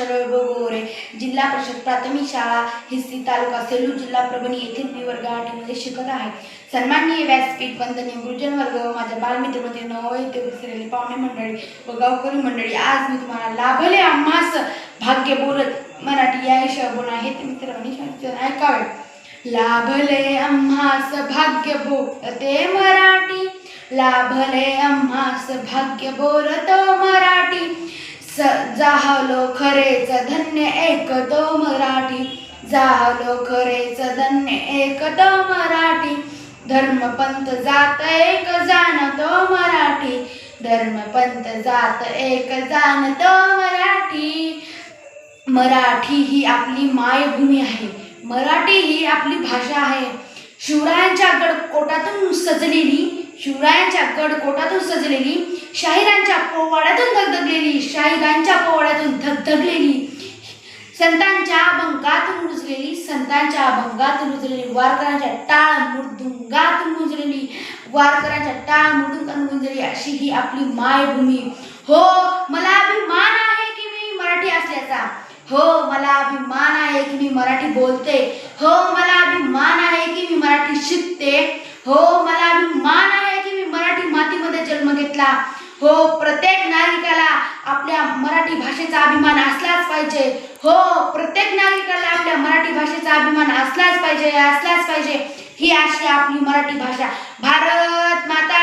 वैभव गोरे जिल्हा परिषद प्राथमिक शाळा हिस्सी तालुका सेलू जिल्हा परभणी येथील मी वर्ग आठमध्ये शिकत आहे. सन्माननीय व्यासपीठ वंदनीय गुरुजन वर्ग व माझ्या बालमित्रमध्ये नवं विसरलेली पाहुणे मंडळी व गावकरी मंडळी आज मी तुम्हाला लाभले आम्हास भाग्य बोलत मराठी या विषयावर बोलणार आहे. ते मित्रांनी ऐकावे. लाभले आम्हास भाग्य बोलते मराठी. लाभले आम्हास भाग्य बोलतो मराठी. जाहलो खरेच धन्य एक तो मराठी. जाहलो खरेच धन्य एक तो मराठी. धर्मपंथ जात एक जाणतो मराठी. धर्मपंथ जात एक जाणतो मराठी. मराठी ही आपली मायभूमी आहे. मराठी ही आपली भाषा आहे. शिवरायांच्या गडकोटातून सजलेली शिवरायांच्या गडकोटातून सजलेली शाहिरांच्या पोवाड्यातून धगधगलेली शाहिरांच्या पोवाड्यातून धगधगलेली संतांच्या अभंगातून रुजलेली संतांच्या अभंगातून रुजलेली वारकऱ्यांच्या टाळ मृदुंगातून रुजलेली वारकऱ्यांच्या टाळ मृदुंगातून रुजलेली अशी ही आपली मायभूमी. हो मला अभिमान आहे की मी मराठी असल्याचा. हो मला अभिमान आहे की मी मराठी बोलते. हो मला अभिमान आहे की मी मराठी शिकते. हो मला अभिमान आहे की मी मराठी मातीमध्ये जन्म घेतला हो प्रत्येक नागरिकाला आपल्या मराठी भाषेचा अभिमान असलाच पाहिजे. हो प्रत्येक नागरिकाला आपल्या मराठी भाषेचा अभिमान असलाच पाहिजे असलाच पाहिजे. ही अशी आपली मराठी भाषा. भारत माता